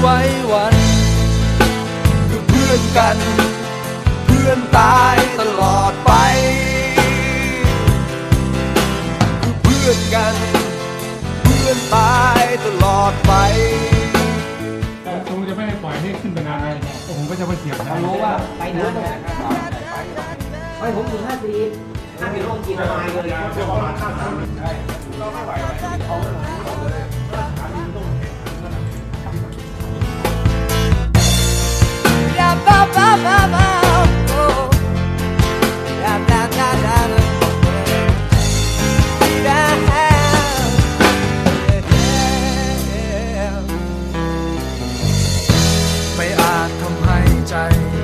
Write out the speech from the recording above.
ไว้วันคือเพื่อนกัน เพื่อนตายตลอดไปคือเพื่อนกัน เพื่อนตายตลอดไปคงจะไม่ปล่อยให้ขึ้นไปนานเลยผมก็จะมาเสียบเรารู้ว่าไปนานแล้วไปผมอยู่ห้าปีห้าปีร่วมกินละลายเลย ใจ